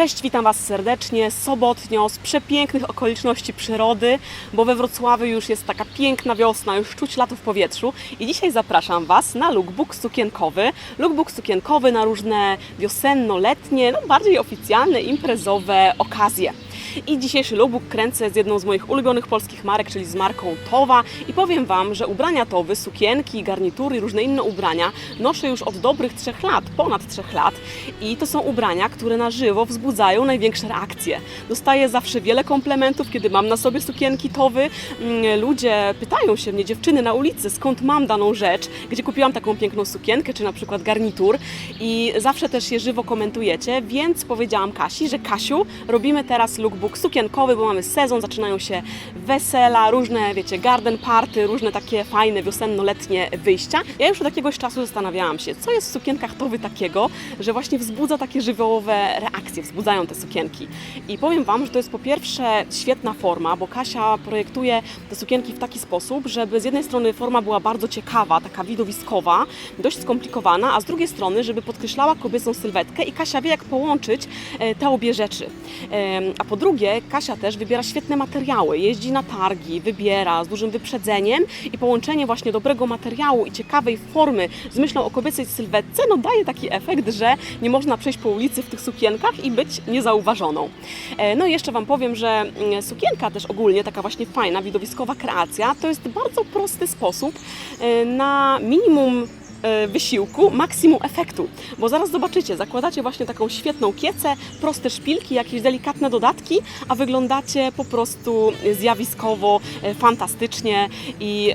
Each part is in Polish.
Cześć, witam Was serdecznie, sobotnio, z przepięknych okoliczności przyrody, bo we Wrocławiu już jest taka piękna wiosna, już czuć lato w powietrzu i dzisiaj zapraszam Was na lookbook sukienkowy. Lookbook sukienkowy na różne wiosenno-letnie, no bardziej oficjalne, imprezowe okazje. I dzisiejszy lookbook kręcę z jedną z moich ulubionych polskich marek, czyli z marką Towa i powiem Wam, że ubrania Towy, sukienki, garnitury różne inne ubrania noszę już od dobrych trzech lat, ponad trzech lat i to są ubrania, które na żywo wzbudzają największe reakcje. Dostaję zawsze wiele komplementów, kiedy mam na sobie sukienki Towy. Mm, Ludzie pytają się mnie, dziewczyny na ulicy, skąd mam daną rzecz, gdzie kupiłam taką piękną sukienkę, czy na przykład garnitur i zawsze też je żywo komentujecie, więc powiedziałam Kasi, że Kasiu, robimy teraz lookbook sukienkowy, bo mamy sezon, zaczynają się wesela, różne, wiecie, garden party, różne takie fajne wiosenno-letnie wyjścia. Ja już od jakiegoś czasu zastanawiałam się, co jest w sukienkach Towy takiego, że właśnie wzbudza takie żywiołowe reakcje, wzbudzają te sukienki. I powiem Wam, że to jest po pierwsze świetna forma, bo Kasia projektuje te sukienki w taki sposób, żeby z jednej strony forma była bardzo ciekawa, taka widowiskowa, dość skomplikowana, a z drugiej strony, żeby podkreślała kobiecą sylwetkę i Kasia wie, jak połączyć e, te obie rzeczy. A po drugie, Kasia też wybiera świetne materiały, jeździ na targi, wybiera z dużym wyprzedzeniem i połączenie właśnie dobrego materiału i ciekawej formy z myślą o kobiecej sylwetce, no daje taki efekt, że nie można przejść po ulicy w tych sukienkach i być niezauważoną. E, No i jeszcze Wam powiem, że mm, sukienka też ogólnie, taka właśnie fajna, widowiskowa kreacja, to jest bardzo prosty sposób e, na minimum wysiłku, maksimum efektu. Bo zaraz zobaczycie, zakładacie właśnie taką świetną kiecę, proste szpilki, jakieś delikatne dodatki, a wyglądacie po prostu zjawiskowo, e, fantastycznie i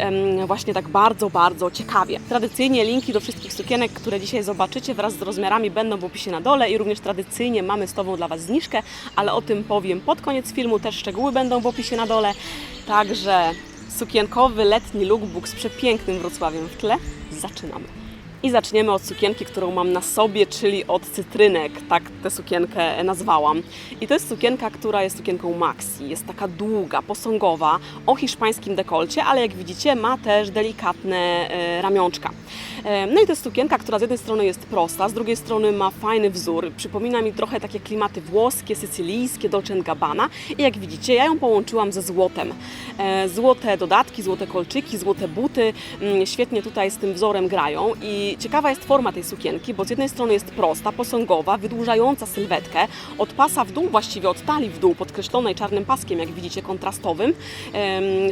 właśnie tak bardzo, bardzo ciekawie. Tradycyjnie linki do wszystkich sukienek, które dzisiaj zobaczycie wraz z rozmiarami będą w opisie na dole i również tradycyjnie mamy z Tobą dla Was zniżkę, ale o tym powiem pod koniec filmu, też szczegóły będą w opisie na dole. Także sukienkowy letni lookbook z przepięknym Wrocławiem w tle. Zaczynamy. I zaczniemy od sukienki, którą mam na sobie, czyli od cytrynek, tak tę sukienkę nazwałam. I to jest sukienka, która jest sukienką maxi, jest taka długa, posągowa, o hiszpańskim dekolcie, ale jak widzicie ma też delikatne e, ramionczka. E, no i to jest sukienka, która z jednej strony jest prosta, z drugiej strony ma fajny wzór, przypomina mi trochę takie klimaty włoskie, sycylijskie, Dolce Gabbana i jak widzicie ja ją połączyłam ze złotem. E, Złote dodatki, złote kolczyki, złote buty, mm, świetnie tutaj z tym wzorem grają i ciekawa jest forma tej sukienki, bo z jednej strony jest prosta, posągowa, wydłużająca sylwetkę, od pasa w dół, właściwie od talii w dół, podkreślonej czarnym paskiem, jak widzicie, kontrastowym.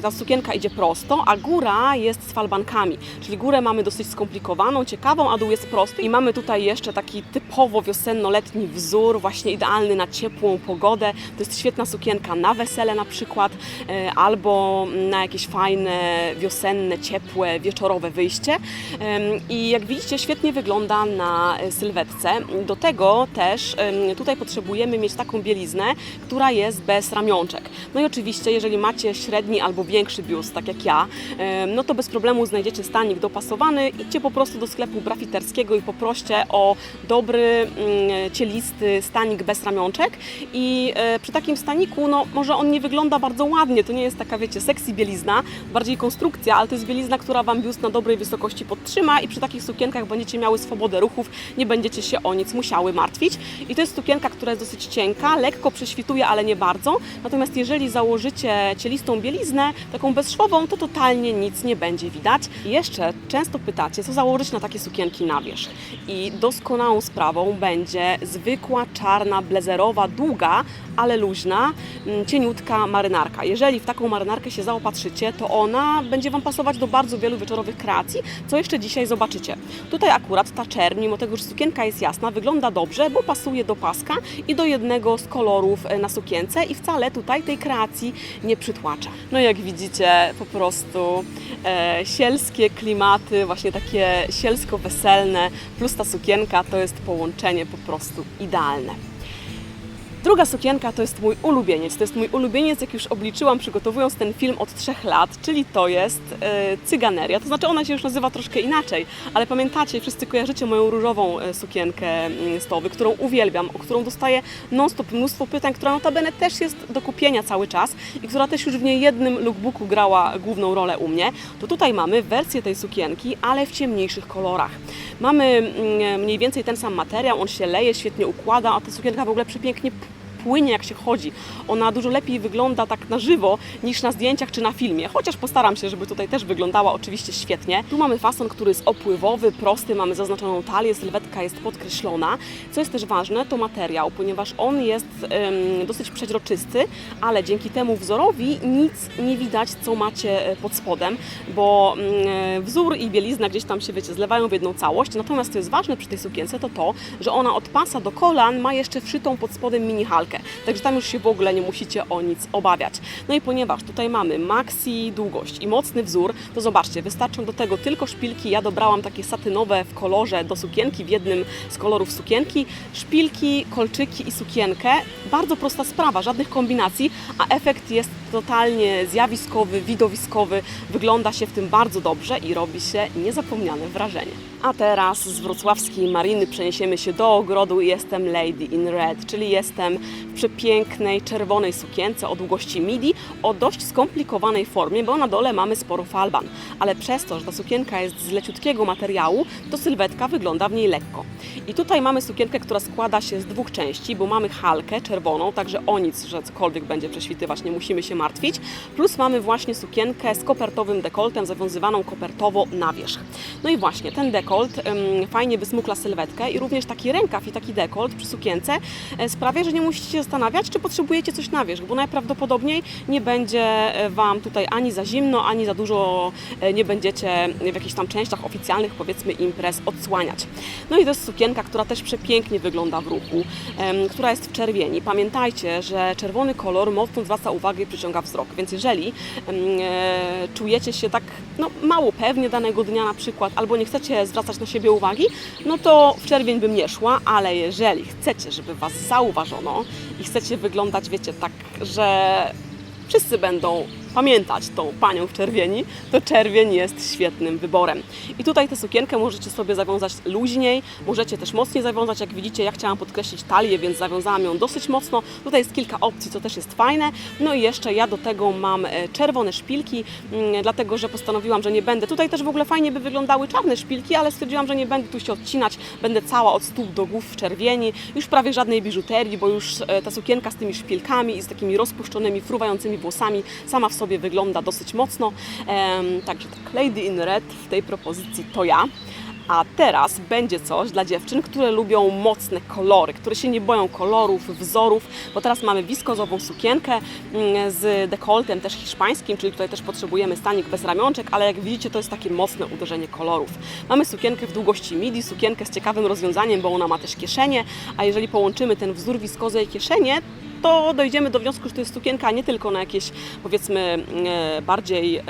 Ta sukienka idzie prosto, a góra jest z falbankami, czyli górę mamy dosyć skomplikowaną, ciekawą, a dół jest prosty i mamy tutaj jeszcze taki typowo wiosenno-letni wzór, właśnie idealny na ciepłą pogodę. To jest świetna sukienka na wesele na przykład, e, albo na jakieś fajne, wiosenne, ciepłe, wieczorowe wyjście. I jak widzicie, świetnie wygląda na e, sylwetce. Do tego też tutaj potrzebujemy mieć taką bieliznę, która jest bez ramionczek. No i oczywiście, jeżeli macie średni albo większy biust, tak jak ja, no to bez problemu znajdziecie stanik dopasowany. Idźcie po prostu do sklepu brafiterskiego i poproście o dobry, mm, cielisty stanik bez ramionczek. I e, przy takim staniku, no może on nie wygląda bardzo ładnie, to nie jest taka, wiecie, sexy bielizna, bardziej konstrukcja, ale to jest bielizna, która Wam biust na dobrej wysokości podtrzyma i przy takich sukienkach będziecie miały swobodę ruchów, nie będziecie się o nic musiały martwić. I to jest sukienka, która jest dosyć cienka, lekko prześwituje, ale nie bardzo. Natomiast jeżeli założycie cielistą bieliznę, taką bezszwową, to totalnie nic nie będzie widać. I jeszcze często pytacie, co założyć na takie sukienki na wierzch. I doskonałą sprawą będzie zwykła, czarna, blezerowa, długa, ale luźna, mm, cieniutka marynarka. Jeżeli w taką marynarkę się zaopatrzycie, to ona będzie Wam pasować do bardzo wielu wieczorowych kreacji, co jeszcze dzisiaj zobaczycie. Tutaj akurat ta czerń, mimo tego, że sukienka jest jasna, wygląda dobrze, bo pasuje do paska i do jednego z kolorów e, na sukience i wcale tutaj tej kreacji nie przytłacza. No jak widzicie, po prostu e, sielskie klimaty, właśnie takie sielsko-weselne, plus ta sukienka to jest połączenie po prostu idealne. Druga sukienka to jest mój ulubieniec. To jest mój ulubieniec, jak już obliczyłam przygotowując ten film od trzech lat, czyli to jest e, cyganeria. To znaczy ona się już nazywa troszkę inaczej, ale pamiętacie, wszyscy kojarzycie moją różową e, sukienkę mm, z Towy, którą uwielbiam, o którą dostaję non-stop mnóstwo pytań, która notabene też jest do kupienia cały czas i która też już w niejednym lookbooku grała główną rolę u mnie. To tutaj mamy wersję tej sukienki, ale w ciemniejszych kolorach. Mamy mm, mniej więcej ten sam materiał, on się leje, świetnie układa, a ta sukienka w ogóle przepięknie płynie jak się chodzi. Ona dużo lepiej wygląda tak na żywo niż na zdjęciach czy na filmie, chociaż postaram się, żeby tutaj też wyglądała oczywiście świetnie. Tu mamy fason, który jest opływowy, prosty, mamy zaznaczoną talię, sylwetka jest podkreślona. Co jest też ważne, to materiał, ponieważ on jest em, dosyć przeźroczysty, ale dzięki temu wzorowi nic nie widać, co macie e, pod spodem, bo mm, wzór i bielizna gdzieś tam się, wiecie, zlewają w jedną całość. Natomiast co jest ważne przy tej sukience, to to, że ona od pasa do kolan ma jeszcze wszytą pod spodem mini halkę. Także tam już się w ogóle nie musicie o nic obawiać. No i ponieważ tutaj mamy maxi długość i mocny wzór, to zobaczcie, wystarczą do tego tylko szpilki. Ja dobrałam takie satynowe w kolorze do sukienki, w jednym z kolorów sukienki. Szpilki, kolczyki i sukienkę. Bardzo prosta sprawa, żadnych kombinacji, a efekt jest totalnie zjawiskowy, widowiskowy. Wygląda się w tym bardzo dobrze i robi się niezapomniane wrażenie. A teraz z wrocławskiej mariny przeniesiemy się do ogrodu i jestem Lady in Red, czyli jestem w przepięknej czerwonej sukience o długości midi, o dość skomplikowanej formie, bo na dole mamy sporo falban, ale przez to, że ta sukienka jest z leciutkiego materiału, to sylwetka wygląda w niej lekko. I tutaj mamy sukienkę, która składa się z dwóch części, bo mamy halkę czerwoną, także o nic, że cokolwiek będzie prześwitywać, nie musimy się martwić, plus mamy właśnie sukienkę z kopertowym dekoltem, zawiązywaną kopertowo na wierzch. No i właśnie ten dekolt em, fajnie wysmukla sylwetkę i również taki rękaw i taki dekolt przy sukience e, sprawia, że nie musicie się zastanawiać, czy potrzebujecie coś na wierzch, bo najprawdopodobniej nie będzie e, Wam tutaj ani za zimno, ani za dużo e, nie będziecie w jakichś tam częściach oficjalnych, powiedzmy, imprez odsłaniać. No i to jest sukienka, która też przepięknie wygląda w ruchu, która jest w czerwieni. Pamiętajcie, że czerwony kolor mocno zwraca uwagę i przyciąga wzrok, więc jeżeli e, czujecie się tak no, mało pewnie danego dnia na przykład, albo nie chcecie zwracać na siebie uwagi, no to w czerwień bym nie szła, ale jeżeli chcecie, żeby Was zauważono i chcecie wyglądać, wiecie, tak, że wszyscy będą pamiętać tą panią w czerwieni, to czerwień jest świetnym wyborem. I tutaj tę sukienkę możecie sobie zawiązać luźniej, możecie też mocniej zawiązać. Jak widzicie, ja chciałam podkreślić talię, więc zawiązałam ją dosyć mocno. Tutaj jest kilka opcji, co też jest fajne. No i jeszcze ja do tego mam e, czerwone szpilki, mm, dlatego że postanowiłam, że nie będę. Tutaj też w ogóle fajnie by wyglądały czarne szpilki, ale stwierdziłam, że nie będę tu się odcinać. Będę cała od stóp do głów w czerwieni. Już prawie żadnej biżuterii, bo już e, ta sukienka z tymi szpilkami i z takimi rozpuszczonymi, fruwającymi włosami sama w sobie wygląda dosyć mocno. Także tak, Lady in Red w tej propozycji to ja. A teraz będzie coś dla dziewczyn, które lubią mocne kolory, które się nie boją kolorów, wzorów, bo teraz mamy wiskozową sukienkę mm, z dekoltem też hiszpańskim, czyli tutaj też potrzebujemy stanik bez ramionczek, ale jak widzicie to jest takie mocne uderzenie kolorów. Mamy sukienkę w długości midi, sukienkę z ciekawym rozwiązaniem, bo ona ma też kieszenie, a jeżeli połączymy ten wzór wiskozy i kieszenie, to dojdziemy do wniosku, że to jest sukienka nie tylko na jakieś powiedzmy e, bardziej e,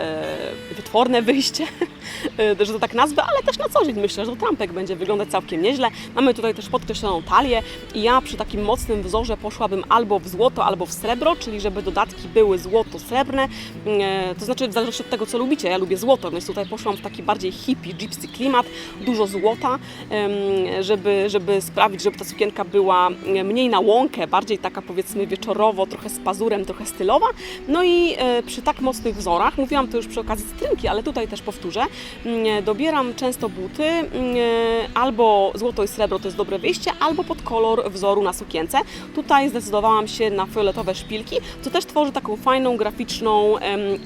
wytworne wyjście, że to tak nazwę, ale też na co dzień myślę, że to trampek będzie wyglądać całkiem nieźle. Mamy tutaj też podkreśloną talię i ja przy takim mocnym wzorze poszłabym albo w złoto, albo w srebro, czyli żeby dodatki były złoto-srebrne, e, to znaczy w zależności od tego, co lubicie. Ja lubię złoto, więc tutaj poszłam w taki bardziej hippie, gypsy klimat, dużo złota, żeby, żeby sprawić, żeby ta sukienka była mniej na łąkę, bardziej taka powiedzmy wieczorowo, trochę z pazurem, trochę stylowa. No i przy tak mocnych wzorach, mówiłam to już przy okazji cytrynki, ale tutaj też powtórzę, dobieram często buty mm, albo złoto i srebro to jest dobre wyjście, albo pod kolor wzoru na sukience. Tutaj zdecydowałam się na fioletowe szpilki, co też tworzy taką fajną, graficzną,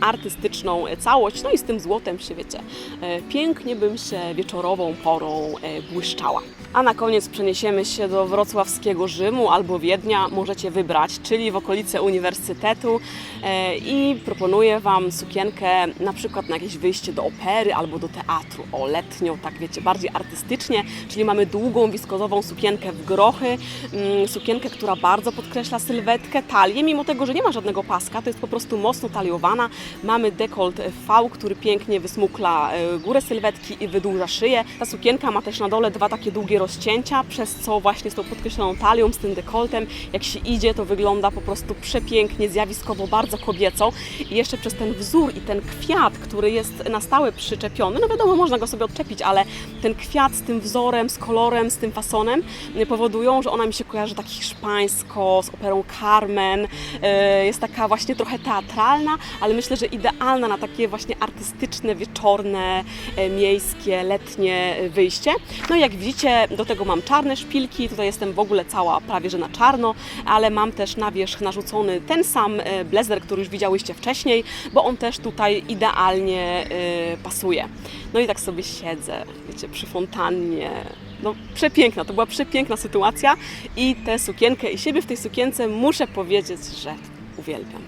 artystyczną całość. No i z tym złotem się, wiecie, e, pięknie bym się wieczorową porą e, błyszczała. A na koniec przeniesiemy się do wrocławskiego Rzymu albo Wiednia, możecie wybrać, czyli w okolice Uniwersytetu. E, i proponuję Wam sukienkę na przykład na jakieś wyjście do opery albo do teatru, o letnio, tak wiecie, bardziej artystycznie, czyli mamy długą, wiskozową sukienkę w grochy, mm, sukienkę, która bardzo podkreśla sylwetkę, talię, mimo tego, że nie ma żadnego paska, to jest po prostu mocno taliowana, mamy dekolt V, który pięknie wysmukla e, górę sylwetki i wydłuża szyję, ta sukienka ma też na dole dwa takie długie rozcięcia, przez co właśnie z tą podkreśloną talią, z tym dekoltem, jak się idzie, to wygląda po prostu przepięknie, zjawiskowo, bardzo kobieco. I jeszcze przez ten wzór i ten kwiat, który jest na stałe przyczepiony, no wiadomo, można go sobie odczepić, ale ten kwiat z tym wzorem, z kolorem, z tym fasonem y, powodują, że ona mi się kojarzy tak hiszpańsko, z operą Carmen. Y, Jest taka właśnie trochę teatralna, ale myślę, że idealna na takie właśnie artystyczne, wieczorne, e, miejskie, letnie wyjście. No i jak widzicie, do tego mam czarne szpilki, tutaj jestem w ogóle cała prawie że na czarno, ale mam też na wierzch narzucony ten sam e, blazer, który już widziałyście wcześniej, bo on też tutaj idealnie e, pasuje. No i tak sobie siedzę, wiecie, przy fontannie. No przepiękna, to była przepiękna sytuacja i tę sukienkę i siebie w tej sukience muszę powiedzieć, że uwielbiam.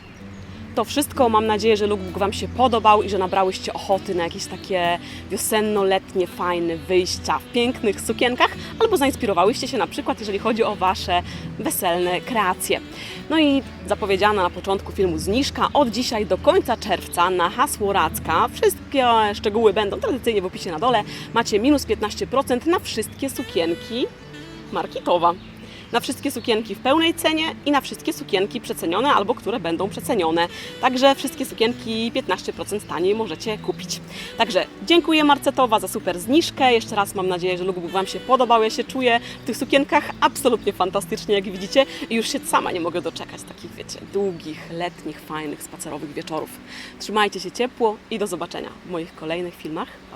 To wszystko. Mam nadzieję, że lookbook Wam się podobał i że nabrałyście ochoty na jakieś takie wiosenno-letnie, fajne wyjścia w pięknych sukienkach, albo zainspirowałyście się na przykład, jeżeli chodzi o Wasze weselne kreacje. No i zapowiedziana na początku filmu zniżka od dzisiaj do końca czerwca na hasło Racka. Wszystkie szczegóły będą tradycyjnie w opisie na dole. Macie minus 15% na wszystkie sukienki marki Towa na wszystkie sukienki w pełnej cenie i na wszystkie sukienki przecenione albo które będą przecenione. Także wszystkie sukienki 15% taniej możecie kupić. Także dziękuję Marcetowa za super zniżkę. Jeszcze raz mam nadzieję, że lookbook Wam się podobał. Ja się czuję w tych sukienkach absolutnie fantastycznie, jak widzicie. I już się sama nie mogę doczekać takich, wiecie, długich, letnich, fajnych, spacerowych wieczorów. Trzymajcie się ciepło i do zobaczenia w moich kolejnych filmach.